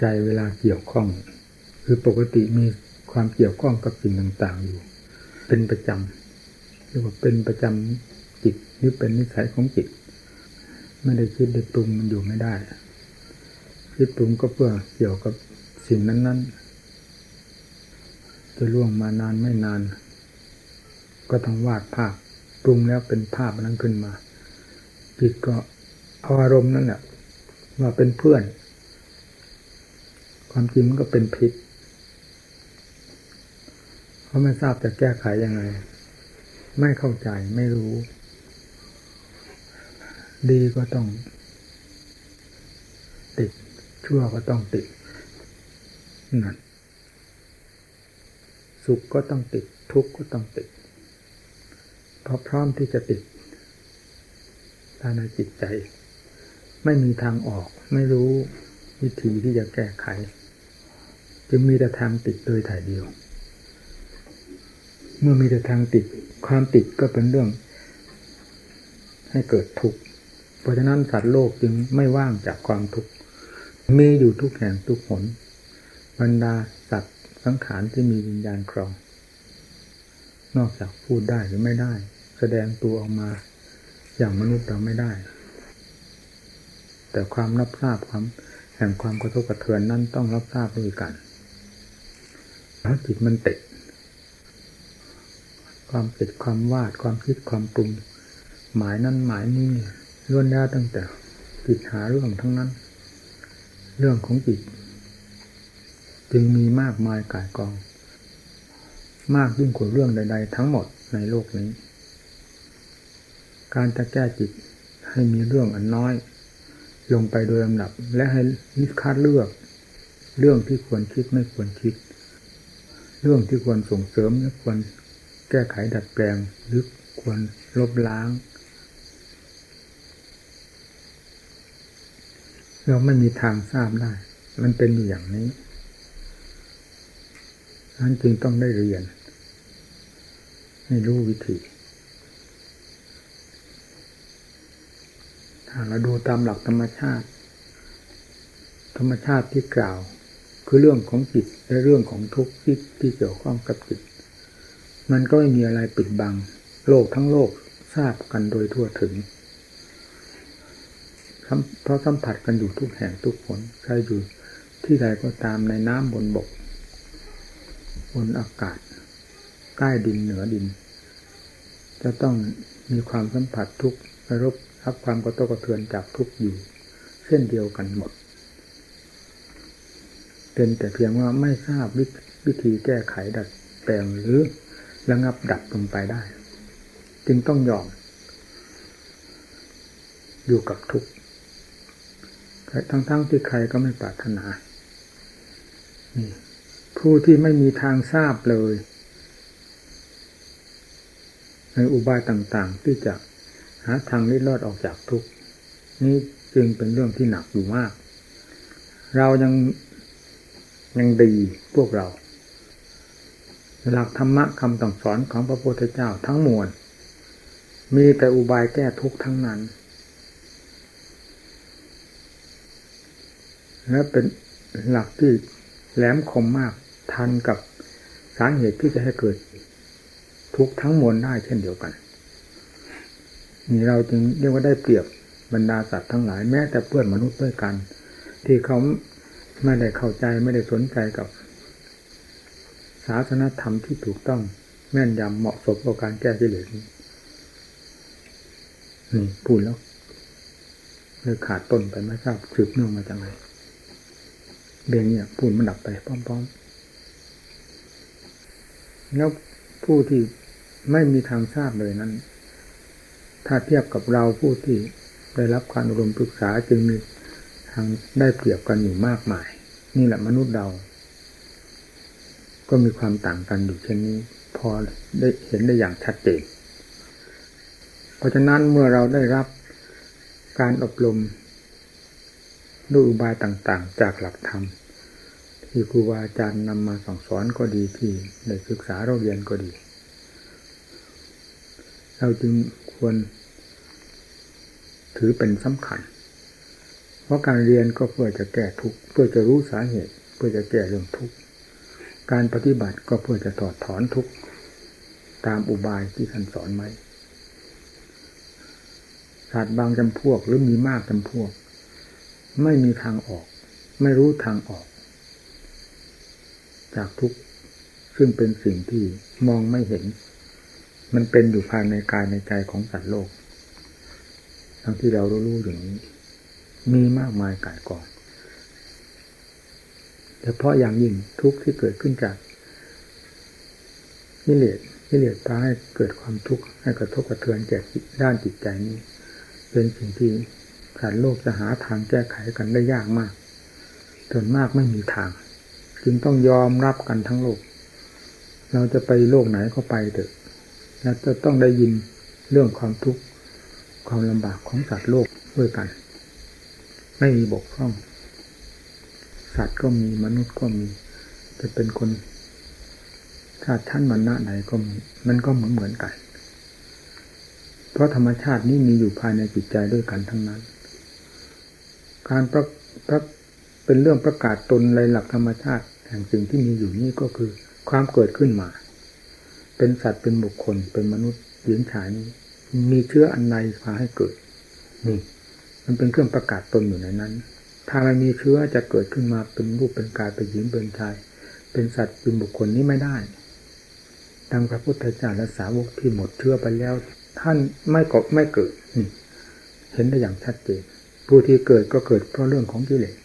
ใจเวลาเกี่ยวข้อง คือปกติมีความเกี่ยวข้องกับสิ่งต่างๆอยู่ เป็นประจำเรียกว่าเป็นประจำจิตหรือเป็นนิสัยของจิต ไม่ได้คิดได้ปรุงมันอยู่ไม่ได้คิดปรุงก็เพื่อเกี่ยวกับสิ่งนั้น ๆ จะล่วงมานานไม่นาน ก็ต้องวาดภาพปรุงแล้วเป็นภาพนั้นขึ้นมา จิตก็เอาอารมณ์นั่นแหละว่าเป็นเพื่อน ความจริงมันก็เป็นพิษเขาะไม่ทราบจะแก้ไขยังไง ไม่เข้าใจไม่รู้ ดีก็ต้อง ติด ชั่วก็ต้องติดนั่นสุขก็ต้องติด ทุกข์ก็ต้องติด เพราะพร้อมที่จะติดภายในจิตใจ ไม่มีทางออก ไม่รู้วิธีที่จะแก้ไข จึงมีแต่ทางติดโดยถ่ายเดียว เมื่อมีแต่ทางติดความติดก็เป็นเรื่อง ให้เกิดทุกข์เพราะฉะนั้นสัตว์โลกจึงไม่ว่างจากความทุกข์มีอยู่ทุกแห่งทุกหนบรรดาสัตว์สังขารที่มีวิญญาณครอง นอกจากพูดได้หรือไม่ได้ แสดงตัวออกมาอย่างมนุษย์เราไม่ได้ แต่ความรับทราบความแห่งความกระทบกระเทือนนั้นต้องรับทราบด้วยกัน จิตมันติด ความติดความวาดความคิดความปรุง หมายนั้นหมายนี้ล้วนแล้วตั้งแต่จิตหาเรื่องทั้งนั้น เรื่องของจิต จึงมีมากมายกายกอง มากยิ่งกว่าเรื่องใด ๆ ทั้งหมดในโลกนี้ การจะแก้จิตให้มีเรื่องอันน้อย ลงไปโดยลำดับ และให้นิคัดเลือก เรื่องที่ควรคิดไม่ควรคิด เรื่องที่ควรส่งเสริมและควรแก้ไขดัดแปลงหรือควรลบล้าง เราไม่มีทางทราบได้ มันเป็นอยู่อย่างนี้นั้นจึงต้องได้เรียน ให้รู้วิธี ถ้าเราดูตามหลักธรรมชาติ ธรรมชาติที่กล่าว คือเรื่องของจิตและเรื่องของทุกข์ที่ที่เกี่ยวข้องกับจิต มันก็ไม่มีอะไรปิดบัง โลกทั้งโลกทราบกันโดยทั่วถึงเพราะสัมผัสกันอยู่ทุกแห่งทุกผลใครอยู่ที่ใดก็ตามในน้ำบนบก บนอากาศ ใต้ดินเหนือดิน จะต้องมีความสัมผัสทุกรบรับความกระทบกระเทือนจากทุกอยู่ เช่นเดียวกันหมด เป็นแต่เพียงว่าไม่ทราบวิธีแก้ไขดัดแปลงหรือระงับดับลงไปได้ จึงต้องยอม อยู่กับทุกข์ทั้งๆทที่ใครก็ไม่ปรารถนาผู้ที่ไม่มีทางทราบเลย ในอุบายต่าง ๆ ที่จะหาทางลิดรอดออกจากทุกข์นี่จึงเป็นเรื่องที่หนักอยู่มาก เรายัง ยังดีพวกเราหลักธรรมะคำสั่งสอนของพระพุทธเจ้าทั้งมวล มีแต่อุบายแก้ทุกข์ทั้งนั้น และเป็นหลักที่แหลมคมมากทันกับสาเหตุที่จะให้เกิด ทุกข์ทั้งมวลได้เช่นเดียวกัน นี่เราจึงเรียกว่าได้เปรียบบรรดาสัตว์ทั้งหลายแม้แต่เพื่อนมนุษย์ด้วยกัน ที่เขา ไม่ได้เข้าใจไม่ได้สนใจกับศาสนธรรมที่ถูกต้องแม่นยำเหมาะสมกับการแก้กิเลสนี่พูดแล้วเลยขาดต้นไปไม่ทราบสืบเนื่องมาจากไหนเบงเนี่ยพูดมันดับไปพร้อมๆ แล้วผู้ที่ไม่มีทางทราบเลยนั้น ถ้าเทียบกับเราผู้ที่ได้รับการอบรมปรึกษาจึงมีทางได้เปรียบกันอยู่มากมาย นี่แหละมนุษย์เรา ก็มีความต่างกันอยู่เช่นนี้ พอได้เห็นได้อย่างชัดเจน เพราะฉะนั้นเมื่อเราได้รับการอบรมด้วยอุบายต่างๆ จากหลักธรรม ที่ครูบาอาจารย์นำมาสั่งสอนก็ดีที่ได้ศึกษาเราเรียนก็ดี เราจึงควรถือเป็นสำคัญ เพราะการเรียนก็เพื่อจะแก้ทุกข์เพื่อจะรู้สาเหตุ เพื่อจะแก้เรื่องทุกข์การปฏิบัติก็เพื่อจะถอดถอนทุกข์ตามอุบายที่ท่านสอนไว้ศาสตร์บางจำพวกหรือมีมากจำพวก ไม่มีทางออก ไม่รู้ทางออก จากทุกข์ซึ่งเป็นสิ่งที่มองไม่เห็น มันเป็นอยู่ภายในกายในใจของสัตว์โลก ทั้งที่เรารู้ๆอย่างนี้ มีมากมายกายกองเฉพาะอย่างยิ่งทุกข์ที่เกิดขึ้นจากนิเลศนิเลศพาให้เกิดความทุกข์ให้กระทบกระเทือนแก่ด้านจิตใจนี้ เป็นสิ่งที่สัตว์โลกจะหาทางแก้ไขกันได้ยากมากส่วนมากไม่มีทาง จึงต้องยอมรับกันทั้งโลก เราจะไปโลกไหนก็ไปเถอะและจะต้องได้ยินเรื่องความทุกข์ความลำบากของสัตว์โลกด้วยกัน ไม่มีบกพร่อง สัตว์ก็มีมนุษย์ก็มี จะเป็นคนชาติชั้นมันนะไหนก็มีมันก็เหมือนเหมือนกัน เพราะธรรมชาตินี้มีอยู่ภายในจิตใจด้วยกันทั้งนั้น การประประเป็นเรื่องประกาศตนในหลักธรรมชาติแห่งสิ่งที่มีอยู่นี้ก็คือ ความเกิดขึ้นมา เป็นสัตว์เป็นบุคคลเป็นมนุษย์หญิงชายนี้มีเชื้ออันใดพาให้เกิดนี่ มันเป็นเครื่องประกาศตนอยู่ในนั้น ถ้าไม่มีเชื้อจะเกิดขึ้นมาเป็นรูปเป็นกายเป็นหญิงเป็นชาย เป็นสัตว์เป็นบุคคลนี้ไม่ได้ดังพระพุทธเจ้าและสาวกที่หมดเชื้อไปแล้ว ท่านไม่กบไม่เกิดนี่เห็นได้อย่างชัดเจนผู้ที่เกิดก็เกิดเพราะเรื่องของกิเลส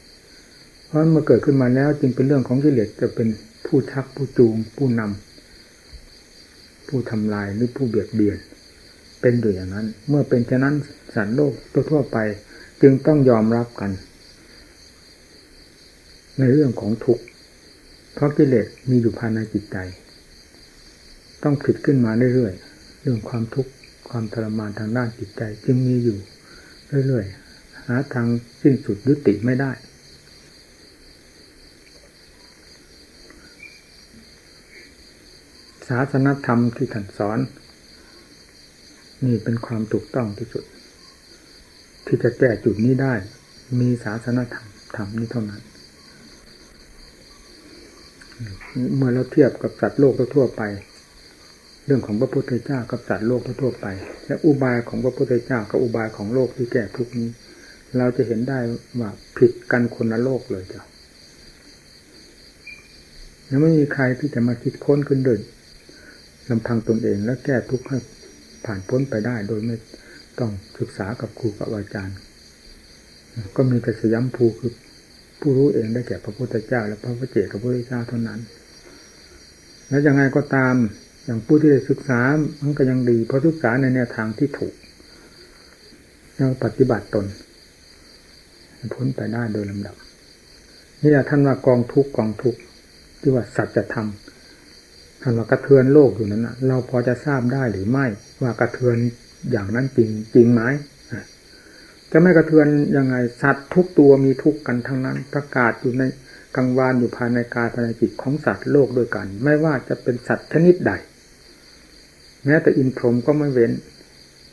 เพราะเมื่อเกิดขึ้นมาแล้วจึงเป็นเรื่องของกิเลสจะเป็นผู้ชักผู้จูง ผู้นำผู้ทำลายหรือผู้เบียดเบียน เป็นอยู่อย่างนั้น เมื่อเป็นฉะนั้น สัตว์โลกทั่วไป จึงต้องยอมรับกัน ในเรื่องของทุกข์เพราะกิเลสมีอยู่ภายในจิตใจ ต้องผิดขึ้นมาเรื่อยๆเรื่องความทุกข์ความทรมานทางด้านจิตใจ จึงมีอยู่เรื่อยๆหาทางสิ้นสุดยุติไม่ได้ศาสนธรรมที่ท่านสอน นี่เป็นความถูกต้องที่สุด ที่จะแก้จุดนี้ได้ มีศาสนธรรมธรรมนี้เท่านั้น เมื่อเราเทียบกับสัตว์โลกทั่วไป เรื่องของพระพุทธเจ้ากับสัตว์โลกทั่วไป และอุบายของพระพุทธเจ้ากับอุบายของโลกที่แก้ทุกนี้ เราจะเห็นได้ว่าผิดกันคนละโลกเลยจ้ะยังไม่มีใครที่จะมาคิดค้นขึ้นเดินลำพังตนเองและแก้ทุกข์ให้ผ่านพ้นไปได้โดยไม่ ต้องศึกษากับครูกับอาจารย์ ก็มีแต่สยามภูคือผู้รู้เองได้แก่พระพุทธเจ้า และพระพุทธเจ้ากับพระพุทธเจ้าเท่านั้น แล้วยังไงก็ตามอย่างผู้ที่ได้ศึกษามันก็ยังดี เพราะศึกษาในแนวทางที่ถูกแล้วปฏิบัติตนพ้นไปได้โดยลำดับ นี่แหละท่านว่ากองทุกกองทุกที่ว่าสัจธรรมท่านว่ากระเทือนโลกอยู่นั้นนะเราพอจะทราบได้หรือไม่ว่ากระเทือน อย่างนั้นจริงจริงไหมจะไม่กระเทือนยังไงสัตว์ทุกตัวมีทุกกันทั้งนั้น ประกาศอยู่ในกังวานอยู่ภายในกายภายในจิตของสัตว์โลกด้วยกัน ไม่ว่าจะเป็นสัตว์ชนิดใด แม้แต่อินทรหมก็ไม่เว้น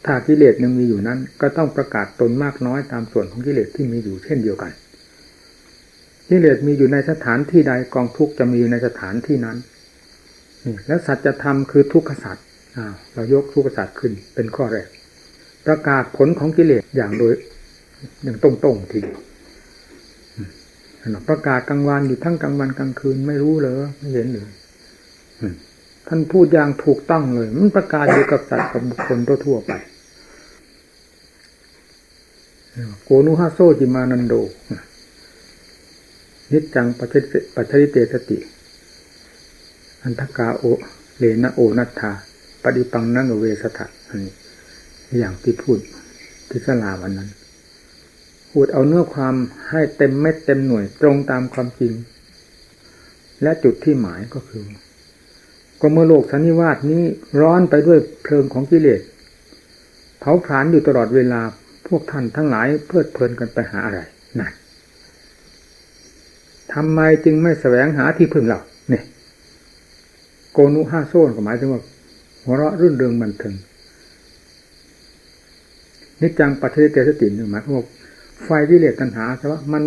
ถ้ากิเลสยังมีอยู่นั้น ก็ต้องประกาศตนมากน้อยตามส่วนของกิเลสที่มีอยู่เช่นเดียวกันกิเลสมีอยู่ในสถานที่ใดกองทุกจะมีอยู่ในสถานที่นั้นแล้วสัจธรรมคือทุกขสัจ เรายกทุกขสัจขึ้นเป็นข้อแรก ประกาศผลของกิเลสอย่างโดยอย่างตรงๆทีประกาศกลางวันอยู่ทั้งกลางวันกลางคืนไม่รู้เลยไม่เห็นเลยท่านพูดอย่างถูกต้องเลย มันประกาศอยู่กับสัตว์กับบุคคลทั่วไปโกนุฮาโซจิมานันโด นิจจังปัจจิเตสติ อันทกาโอเลนะโอนัตถา ปฏิปังนังเวสถะอันนี้อย่างที่พูดที่สลาวันนั้น พูดเอาเนื้อความให้เต็มเม็ดเต็มหน่วยตรงตามความจริง และจุดที่หมายก็คือ ก็เมื่อโลกสันนิวาสนี้ร้อนไปด้วยเพลิงของกิเลสเผาผลาญอยู่ตลอดเวลาพวกท่านทั้งหลายเพลิดเพลินกันไปหาอะไรนั่นทำไมจึงไม่แสวงหาที่พึ่งเราเนี่ยโกนุห้าโซนก็หมายถึงว่า หัวเราะรื่นเริงบันเทิงนิจังปัจเจเตสติหนึ่งหมายถึงว่าไฟวิเลสตัณหาใช่ไหมมัน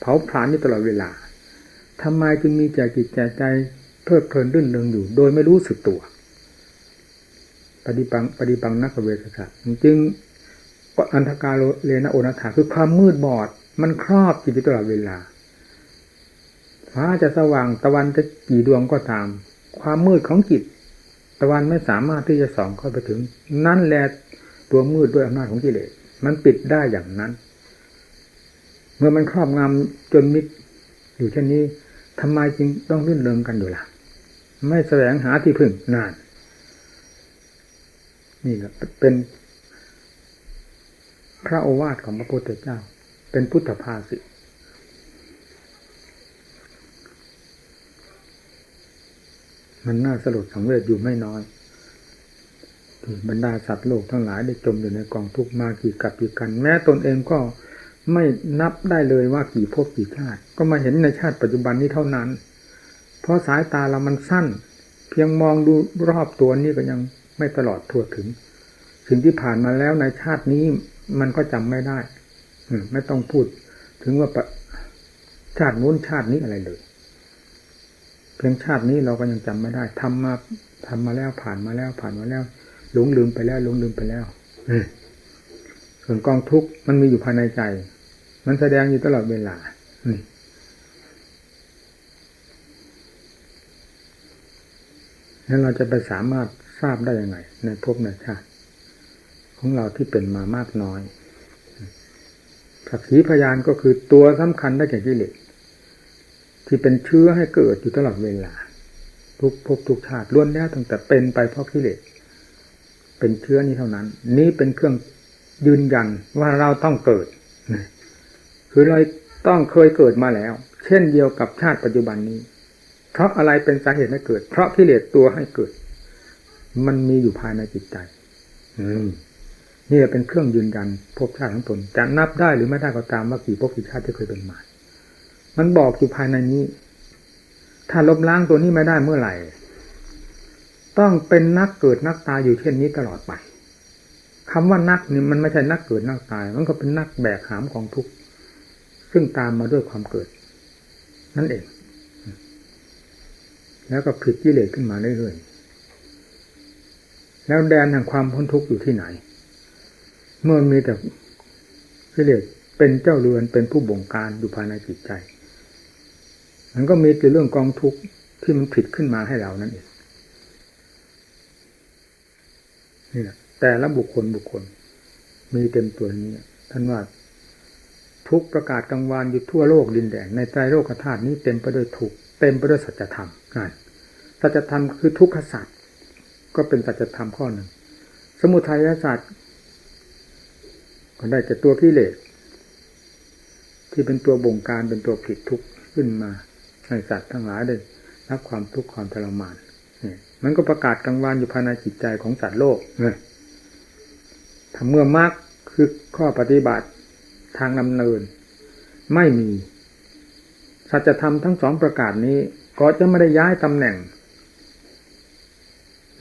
เผาผลาญอยู่ตลอดเวลาทำไมจึงมีใจจิตใจใจเพลิดเพลินรื่นเริงอยู่ โดยไม่รู้สึกตัว ปฏิบังปฏิบังนักเวทศาสตร์จึงอันธกาโรเลนะโอนาถาคือความมืดบอด มันครอบจิตตลอดเวลาฟ้าจะสว่างตะวันจะกี่ดวงก็ตาม ความมืดของจิต ตะวันไม่สามารถที่จะส่องเข้าไปถึง นั่นแหละตัวมืดด้วยอำนาจของกิเลสมันปิดได้อย่างนั้น เมื่อมันครอบงำจนมิดอยู่เช่นนี้ทำไมจึงต้องรื่นเริงกันอยู่ล่ะ ไม่แสวงหาที่พึ่งนาน นี่แหละเป็นพระโอวาทของพระพุทธเจ้า เป็นพุทธภาษิต มันน่าสลดสังเวชอยู่ไม่น้อยที่บรรดาสัตว์โลกทั้งหลายได้จมอยู่ในกองทุกข์มากี่กับกี่กัน แม้ตนเองก็ไม่นับได้เลยว่ากี่ภพกี่ชาติ ก็มาเห็นในชาติปัจจุบันนี้เท่านั้น เพราะสายตาเรามันสั้น เพียงมองดูรอบตัวนี้ก็ยังไม่ตลอดทั่วถึง สิ่งที่ผ่านมาแล้วในชาตินี้มันก็จำไม่ได้ไม่ต้องพูด ถึงว่าชาตินู้นชาตินี้อะไรเลย พียงชาตินี้เราก็ยังจำไม่ได้ทำมาทำมาแล้วผ่านมาแล้วผ่านมาแล้วหลงลืมไปแล้วหลงลืมไปแล้วส่วนกองทุกข์มันมีอยู่ภายในใจ มันแสดงอยู่ตลอดเวลานี่แล้วเราจะไปสามารถทราบได้ยังไง ในภพในชาติของเราที่เป็นมามากน้อยสักขีพยานก็คือตัวสำคัญได้แก่กิเลส ที่เป็นเชื้อให้เกิดอยู่ตลอดเวลา ทุกภพทุกชาติล้วนแล้วตั้งแต่เป็นไปเพราะกิเลสเป็นเชื้อนี้เท่านั้น นี้เป็นเครื่องยืนยันว่าเราต้องเกิดคือเราต้องเคยเกิดมาแล้ว เช่นเดียวกับชาติปัจจุบันนี้ เพราะอะไรเป็นสาเหตุให้เกิด เพราะกิเลสตัวให้เกิด มันมีอยู่ภายในจิตใจ อืนี่เป็นเครื่องยืนยันภพชาติของตนจะนับได้หรือไม่ได้ก็ตามว่ากี่ภพกี่ชาติที่เคยเป็นมา มันบอกอยู่ภายในนี้ ถ้าลบล้างตัวนี้ไม่ได้เมื่อไหร่ ต้องเป็นนักเกิดนักตายอยู่เช่นนี้ตลอดไปคำว่านักนี่มันไม่ใช่นักเกิดนักตาย มันก็เป็นนักแบกหามของทุกข์ซึ่งตามมาด้วยความเกิด นั่นเอง แล้วก็ผิดกิเลสขึ้นมาเรื่อยๆแล้วแดนแห่งความพ้นทุกข์อยู่ที่ไหน เมื่อมีแต่กิเลสเป็นเจ้าเรือนเป็นผู้บงการอยู่ภายในจิตใจ มันก็มีแต่เรื่องกองทุกข์ที่มันผิดขึ้นมาให้เรานั่นเองนี่แหละแต่ละบุคคลบุคคล มีเต็มตัวนี้ท่านว่าทุกประกาศกลางวานอยู่ทั่วโลกดินแดนในใจโลกธาตุนี้เต็มไปด้วยทุกเต็มไปด้วยสัจธรรมนั่นสัจธรรมคือทุกขศาสัจก็เป็นสัจธรรมข้อหนึ่ง สมุทัยศาสัจก็ได้จากตัวกิเลสที่เป็นตัวบงการเป็นตัวผิดทุกข์ขึ้นมา ในสัตว์ทั้งหลายได้รับความทุกข์ความทรมานมันก็ประกาศกลางวันอยู่ภายในจิตใจของสัตว์โลกเลยถ้าเมื่อมากคือข้อปฏิบัติทางดำเนิน ไม่มี สัจธรรมทั้งสองประกาศนี้ ก็จะไม่ได้ย้ายตำแหน่ง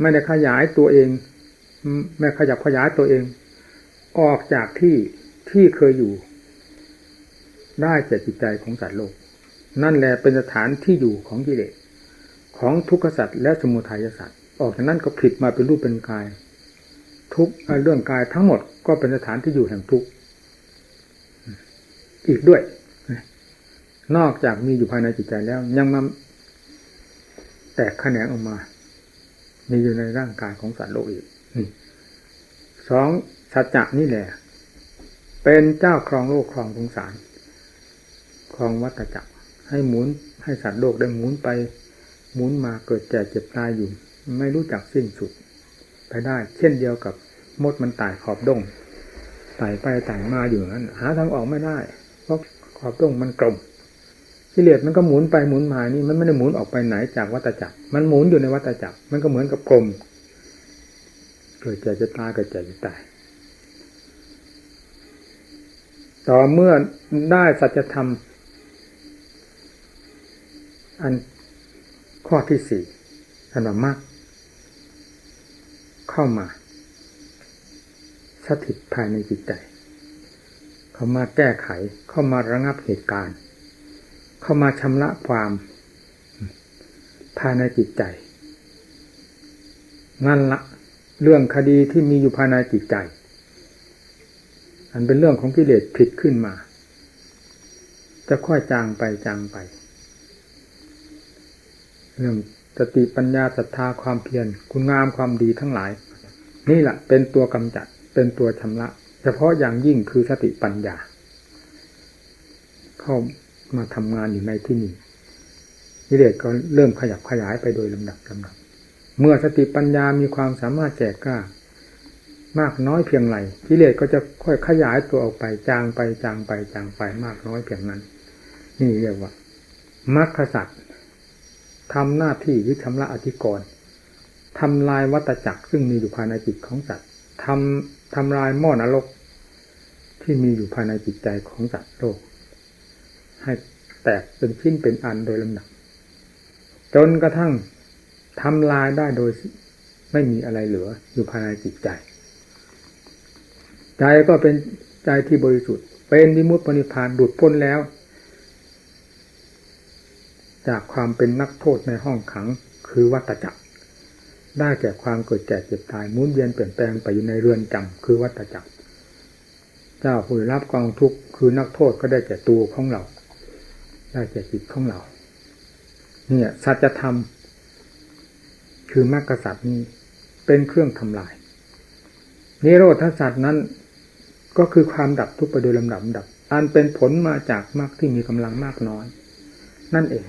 ไม่ได้ขยายตัวเอง ไม่ขยับขยายตัวเอง ออกจากที่ที่เคยอยู่ ได้แก่จิตใจของสัตว์โลก นั่นแหละเป็นสถานที่อยู่ของกิเลสของทุกขสัตว์และสมุทัยสัตว์ออกจากนั้นก็ผิดมาเป็นรูปเป็นกาย ทุกเรื่องกายทั้งหมดก็เป็นสถานที่อยู่แห่งทุกอีกด้วย นอกจากมีอยู่ภายในจิตใจแล้ว ยังมาแตกแขนงออกมา มีอยู่ในร่างกายของสัตว์โลกอีกสองสัจจะนี่แหละ เป็นเจ้าครองโลกครองสงสารครองวัฏจักร ให้หมุนให้สัตว์โลกได้หมุนไป หมุนมาเกิดแก่เจ็บตายอยู่ ไม่รู้จักสิ้นสุด ไปได้ เช่นเดียวกับมดมันไตายขอบดงไตายไปไตายมาอยู่นั้น หาทางออกไม่ได้ เพราะขอบดงมันกลมกิเลสมันก็หมุนไปหมุนมานี่มันไม่ได้หมุนออกไปไหนจากวัฏจักร มันหมุนอยู่ในวัฏจักร มันก็เหมือนกับกลม เกิดแก่จะตายเกิดแก่จะตาย ต่อเมื่อได้สัจธรรม อันข้อที่สี่ธนมรรคเข้ามา สถิตภายในจิตใจ เข้ามาแก้ไขเข้ามาระงับเหตุการณ์ เข้ามาชำระความภายในจิตใจนั่นละเรื่องคดีที่มีอยู่ภายในจิตใจ อันเป็นเรื่องของกิเลสผิดขึ้นมา จะค่อยจางไปจางไป เรื่องสติปัญญาศรัทธาความเพียรคุณงามความดีทั้งหลาย นี่แหละเป็นตัวกำจัดเป็นตัวชำระ เฉพาะอย่างยิ่งคือสติปัญญา เข้ามาทำงานอยู่ในที่นี้กิเลสก็เริ่มขยับขยายไปโดยลำดับลำดับ เมื่อสติปัญญามีความสามารถแจกกล้ามากน้อยเพียงไรกิเลสก็จะค่อยขยายตัวออกไปจางไปจางไปจางไปมากน้อยเพียงนั้น นี่เรียกว่ามรรคสัตว์ ทำหน้าที่หรือชำระอธิกรณ์ทำลายวัตจักรซึ่งมีอยู่ภายในจิตของสัตว์ทำทำลายหม้อนรกที่มีอยู่ภายในจิตใจของสัตว์โลก ให้แตกเป็นชิ้นเป็นอันโดยลำดับจนกระทั่งทำลายได้โดยไม่มีอะไรเหลืออยู่ภายในจิตใจ ใจก็เป็นใจที่บริสุทธิ์ เป็นวิมุตติปณิพานดุดพ้นแล้ว จากความเป็นนักโทษในห้องขังคือวัตจักร ได้แก่ความเกิดแก่เจ็บตายมุนเวียนเปลี่ยนแปลงไปอยู่ในเรือนจำคือวัตจักร เจ้าผู้รับกองทุกข์คือนักโทษก็ได้แก่ตัวของเรา ได้แก่จิตของเรา เนี่ยสัจธรรม คือมรรคสัตว์นี้เป็นเครื่องทำลาย นิโรธสัตว์นั้นก็คือความดับทุกข์ไปโดยลำดับดับ อันเป็นผลมาจากมรรคที่มีกำลังมากน้อย นั่นเอง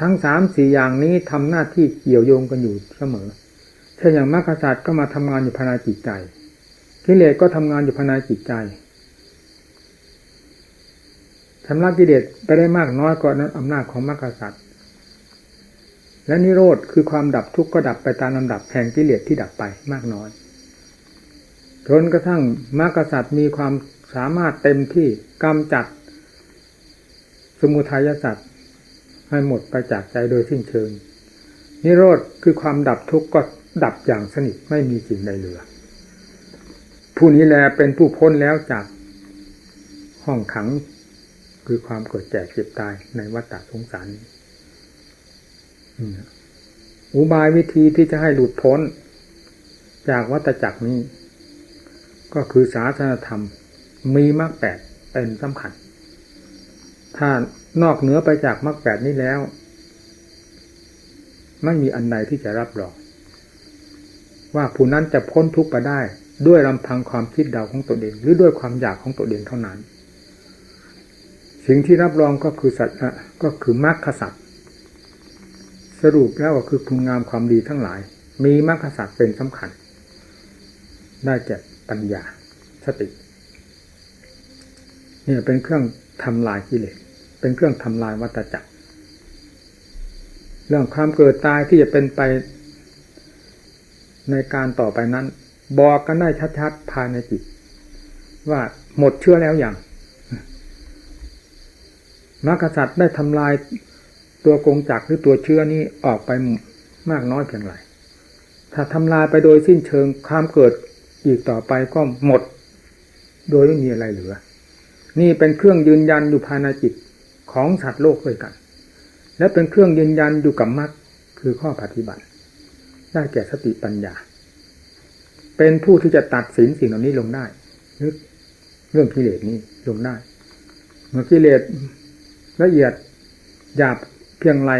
ทั้งสามสี่อย่างนี้ทำหน้าที่เกี่ยวโยงกันอยู่เสมอ เช่นอย่างมรรคสัตว์ก็มาทำงานอยู่ภายในจิตใจกิเลสก็ทำงานอยู่ภายในจิตใจชำระกิเลสไปได้มากน้อยก็นั้นอำนาจของมรรคสัตว์และนิโรธคือความดับทุกข์ก็ดับไปตามลำดับแห่งกิเลสที่ดับไปมากน้อยจนกระทั่งมรรคสัตว์มีความสามารถเต็มที่กำจัด สมุทัยสัตว์ ให้หมดไปจากใจโดยสิ้นเชิง นิโรธคือความดับทุกข์ก็ดับอย่างสนิทไม่มีสิ่งใดเหลือ ผู้นี้แลเป็นผู้พ้นแล้วจากห้องขังคือความเกิดแก่เจ็บตายในวัฏสงสารอุบายวิธีที่จะให้หลุดพ้น จากวัฏจักรนี้ ก็คือศาสนธรรมมีมรรคแปดเป็นสำคัญ ถ้า นอกเหนือไปจากมรรคแปดนี้แล้ว ไม่มีอันใดที่จะรับรองว่าผู้นั้นจะพ้นทุกข์ไปได้ ด้วยลำพังความคิดเดาของตนเอง หรือด้วยความอยากของตนเองเท่านั้น สิ่งที่รับรองก็คือสัตว์ก็คือมรรคสัตว์สรุปแล้วก็คือคุณงามความดีทั้งหลาย มีมรรคสัตว์เป็นสำคัญ ได้แก่ปัญญาสติเนี่ยเป็นเครื่องทำลายกิเลส เป็นเครื่องทำลายวัตจักร เรื่องความเกิดตายที่จะเป็นไปในการต่อไปนั้น บอกกันได้ชัดๆภายในจิต ว่าหมดเชื่อแล้วอย่างมรรคสัตว์ได้ทำลายตัวกงจักหรือตัวเชื้อนี้ออกไปมากน้อยเพียงไรถ้าทำลายไปโดยสิ้นเชิงความเกิดอีกต่อไปก็หมด โดยไม่มีอะไรเหลือ นี่เป็นเครื่องยืนยันอยู่ภายในจิต ของสัตว์โลกด้วยกัน และเป็นเครื่องยืนยันอยู่กับมรรคคือข้อปฏิบัติ ได้แก่สติปัญญา เป็นผู้ที่จะตัดสินสิ่งเหล่านี้ลงได้นึกเรื่องกิเลสนี้ลงได้ เมื่อกิเลสละเอียดหยาบเพียงไร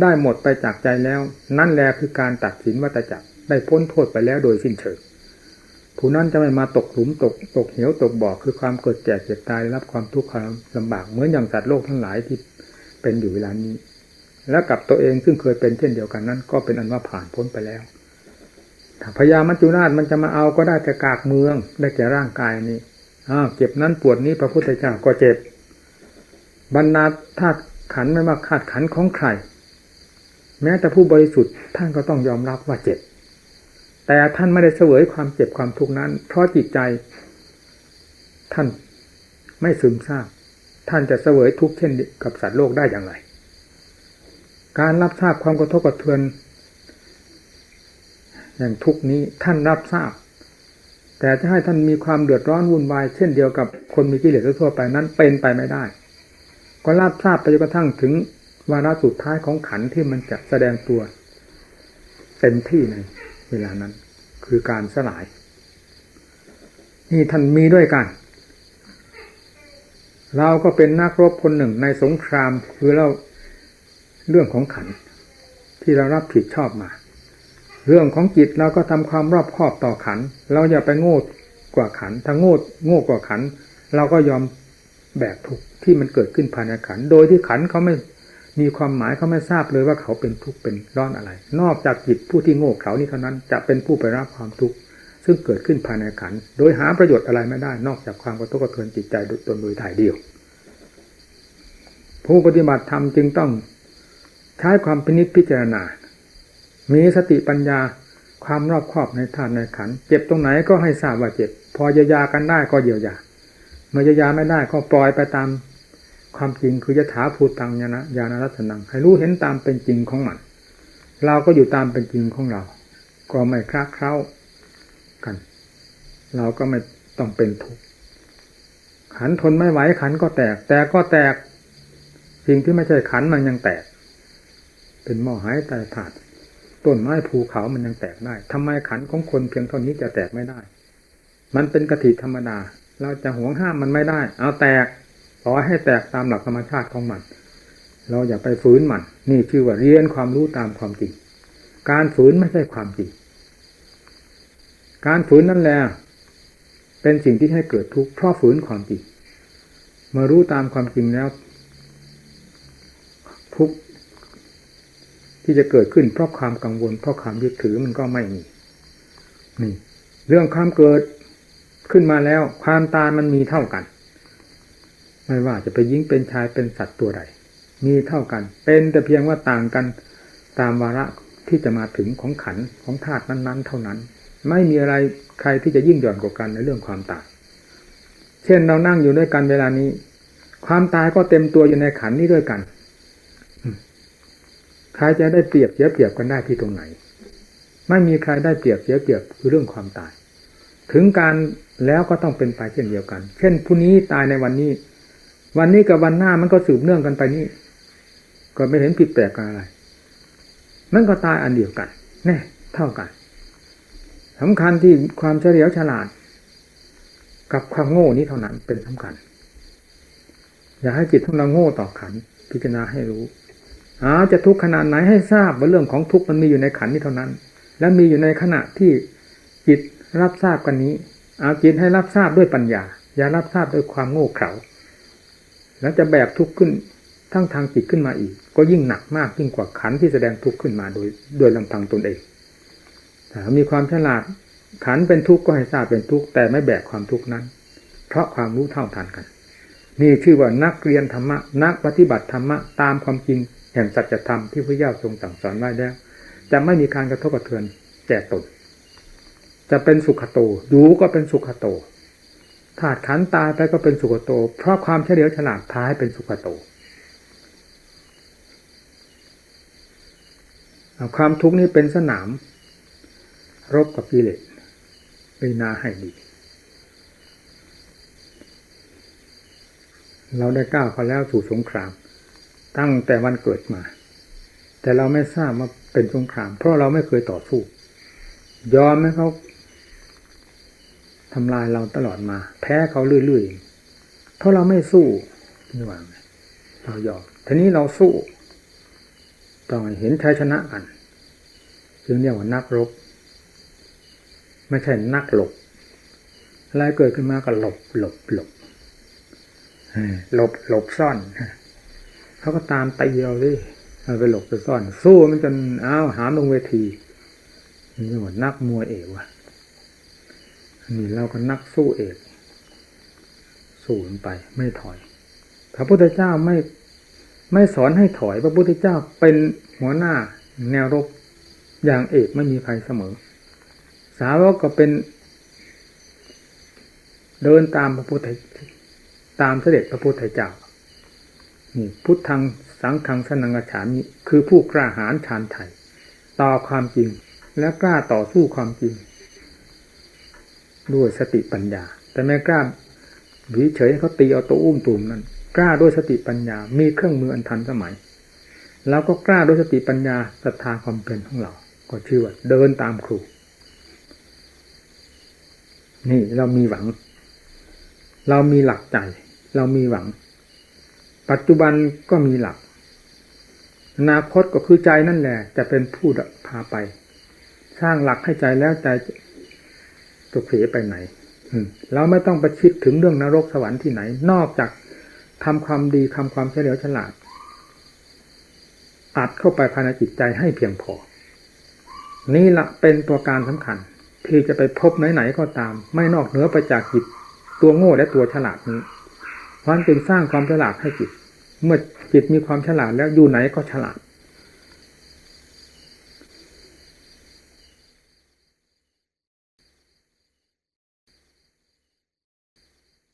ได้หมดไปจากใจแล้ว นั่นแหละคือการตัดสินวัตจักรได้พ้นโทษไปแล้วโดยสิ้นเชิง ผู้นั้นจะไม่มาตกหลุมตกตกเหวตกบ่อคือความเกิดแก่เจ็บตายรับความทุกข์ความลำบากเหมือนอย่างสัตว์โลกทั้งหลายที่เป็นอยู่เวลานี้ และกับตัวเองซึ่งเคยเป็นเช่นเดียวกันนั้น ก็เป็นอันว่าผ่านพ้นไปแล้วถ้าพญามัจจุราชมันจะมาเอาก็ได้แต่กากเมือง ได้แก่ร่างกายนี้อ้าวเจ็บนั้นปวดนี้พระพุทธเจ้าก็เจ็บบรรดาธาตุขันไม่มาขาดขันของใคร แม้แต่ผู้บริสุทธิ์ท่านก็ต้องยอมรับว่าเจ็บ แต่ท่านไม่ได้เสวยความเจ็บความทุกข์นั้น เพราะจิตใจ ท่านไม่ซึมซาบท่านจะเสวยทุกข์เช่นกับสัตว์โลกได้อย่างไร การรับทราบความกระทบกระเทือน อย่างทุกนี้ท่านรับทราบ แต่จะให้ท่านมีความเดือดร้อนวุ่นวาย เช่นเดียวกับคนมีกิเลสทั่วไปนั้นเป็นไปไม่ได้ ก็ราบทราบไปจนกระทั่งถึงวาระสุดท้ายของขันที่มันจะแสดงตัวเต็มที่ใน เวลานั้น คือการสลาย นี่ท่านมีด้วยกัน เราก็เป็นนักรบคนหนึ่งในสงครามคือเราเรื่องของขัน ที่เรารับผิดชอบมา เรื่องของจิตเราก็ทำความรอบคอบต่อขัน เราอย่าไปโง่กว่าขัน ถ้าโง่โง่กว่าขัน เราก็ยอมแบกทุกข์ที่มันเกิดขึ้นภายในขัน โดยที่ขันเขาไม่ มีความหมายเขาไม่ทราบเลยว่าเขาเป็นทุกข์เป็นร้อนอะไร นอกจากจิตผู้ที่โง่เขานี้เท่านั้นจะเป็นผู้ไปรับความทุกข์ซึ่งเกิดขึ้นภายในขัน โดยหาประโยชน์อะไรไม่ได้ นอกจากความกระทบกระเทือนจิตใจตนโดยถ่ายเดียว ผู้ปฏิบัติธรรมจึงต้องใช้ความพินิจพิจารณา มีสติปัญญาความรอบคอบในธาตุในขัน เจ็บตรงไหนก็ให้ทราบว่าเจ็บ พอเยียวยากันได้ก็เยียวยา เมื่อเยียวยาไม่ได้ก็ปล่อยไปตาม ความจริงคือยถาภูตังญาณญาณรัตนังให้รู้เห็นตามเป็นจริงของมัน เราก็อยู่ตามเป็นจริงของเรา ก็ไม่คลาเคล้ากัน เราก็ไม่ต้องเป็นทุกข์ขันทนไม่ไหวขันก็แตก แต่ก็แตกสิ่งที่ไม่ใช่ขันมันยังแตก เป็นหม้อหายแต่ถาดต้นไม้ภูเขามันยังแตกได้ทำไมขันของคนเพียงเท่านี้จะแตกไม่ได้ มันเป็นกติธรรมดา เราจะหวงห้ามมันไม่ได้ เอาแตก ปล่อยให้แตกตามหลักธรรมชาติของมัน เราอย่าไปฝืนมัน นี่ชื่อว่าเรียนความรู้ตามความจริง การฝืนไม่ใช่ความจริง การฝืนนั่นแหละเป็นสิ่งที่ให้เกิดทุกข์เพราะฝืนความจริงเมื่อรู้ตามความจริงแล้ว ทุกข์ที่จะเกิดขึ้นเพราะความกังวล เพราะความยึดถือมันก็ไม่มีนี่ เรื่องความเกิดขึ้นมาแล้ว ความตายมันมีเท่ากัน ไม่ว่าจะเป็นหญิงเป็นชายเป็นสัตว์ตัวใดมีเท่ากัน เป็นแต่เพียงว่าต่างกันตามวาระที่จะมาถึงของขันของธาตุนั้น ๆ เท่านั้น ไม่มีอะไรใครที่จะยิ่งหย่อนกว่ากันในเรื่องความตายเช่นเรานั่งอยู่ด้วยกันเวลานี้ ความตายก็เต็มตัวอยู่ในขันนี้ด้วยกันใครจะได้เปรียบเสียเปรียบกันได้ที่ตรงไหน ไม่มีใครได้เปรียบเสียเปรียบคือเรื่องความตาย ถึงการแล้วก็ต้องเป็นไปเช่นเดียวกัน เช่นผู้นี้ตายในวันนี้ วันนี้กับวันหน้ามันก็สืบเนื่องกันไปนี่ก็ไม่เห็นผิดแปลกอะไร มันก็ตายอันเดียวกันแน่เท่ากันสำคัญที่ความเฉลียวฉลาด กับความโง่นี้เท่านั้นเป็นสำคัญ อย่าให้จิตของเราโง่ต่อขัน พิจารณาให้รู้อาจะทุกข์ขนาดไหนให้ทราบว่าเรื่องของทุกข์มันมีอยู่ในขันนี้เท่านั้น และมีอยู่ในขณะที่จิตรับทราบกันนี้ เอาจิตให้รับทราบด้วยปัญญา อย่ารับทราบด้วยความโง่เขลา แล้วจะแบกทุกข์ขึ้นทั้งทางจิตขึ้นมาอีก ก็ยิ่งหนักมากยิ่งกว่าขันที่แสดงทุกข์ขึ้นมาโดย โดยลำพังตนเองแต่มีความฉลาดขันเป็นทุกข์ก็ให้ทราบเป็นทุกข์แต่ไม่แบกความทุกข์นั้น เพราะความรู้เท่าทันกัน นี่ชื่อว่านักเรียนธรรมะ นักปฏิบัติธรรมะตามความจริงแห่งสัจธรรมที่พระเจ้าทรงสั่งสอนไว้แล้วจะไม่มีการกระทบกระเทือนแก่ตนจะเป็นสุขโตอยู่ก็เป็นสุขโต ธาตุขันตายไปก็เป็นสุขโต เพราะความเฉลียวฉลาดท้ายเป็นสุขโตความทุกข์นี้เป็นสนาม รบกับกิเลสไปนาให้ดี เราได้ก้าวเขาแล้วสู่สงคราม ตั้งแต่วันเกิดมา แต่เราไม่ทราบว่าเป็นสงคราม เพราะเราไม่เคยต่อสู้ ยอมให้เขา ทำลายเราตลอดมา แพ้เขาเรื่อยๆเพราะเราไม่สู้นี่ว่าเรายอมทีนี้เราสู้ต้องเห็นชัยชนะกันจึงเรียกว่านักรบ ไม่ใช่นักหลบอะไรเกิดขึ้นมาก็หลบหลบหลบหลบหลบซ่อนเขาก็ตามตีเราดิเราไปหลบไปซ่อน สู้มันจนอ้าวหามลงเวทีนี่ว่านักมวยเอวอะ นี่เราก็นักสู้เอกสู้ไปไม่ถอย พระพุทธเจ้าไม่ไม่สอนให้ถอย พระพุทธเจ้าเป็นหัวหน้าแนวรบอย่างเอกไม่มีใครเสมอ สาวกก็เป็นเดินตามพระพุทธตามเสด็จพระพุทธเจ้านี่พุทธังสังฆังสนังฉามิคือผู้กล้าหาญชานไถ่ต่อความจริงและกล้าต่อสู้ความจริง ด้วยสติปัญญา แต่ไม่กล้าวิเฉยให้เขาตีเอาตัวอุ้มตุ่มนั้นกล้าด้วยสติปัญญา มีเครื่องมืออันทันสมัยแล้วก็กล้าด้วยสติปัญญาศรัทธาความเป็นของเรา ก็ชื่อว่าเดินตามครู นี่เรามีหวัง เรามีหลักใจ เรามีหวัง ปัจจุบันก็มีหลักอนาคตก็คือใจนั่นแหละ จะเป็นผู้พาไป สร้างหลักให้ใจแล้วใจ จะเผลไปไหนเราไม่ต้องไปคิดถึงเรื่องนรกสวรรค์ที่ไหน นอกจากทำความดีทำความเฉลียวฉลาด อัดเข้าไปภายในจิตใจให้เพียงพอ นี่ละเป็นตัวการสำคัญ ที่จะไปพบไหนๆก็ตาม ไม่นอกเหนือไปจากจิต ตัวโง่และตัวฉลาดนี้เพราะจึงสร้างความฉลาดให้จิต เมื่อจิตมีความฉลาดแล้วอยู่ไหนก็ฉลาด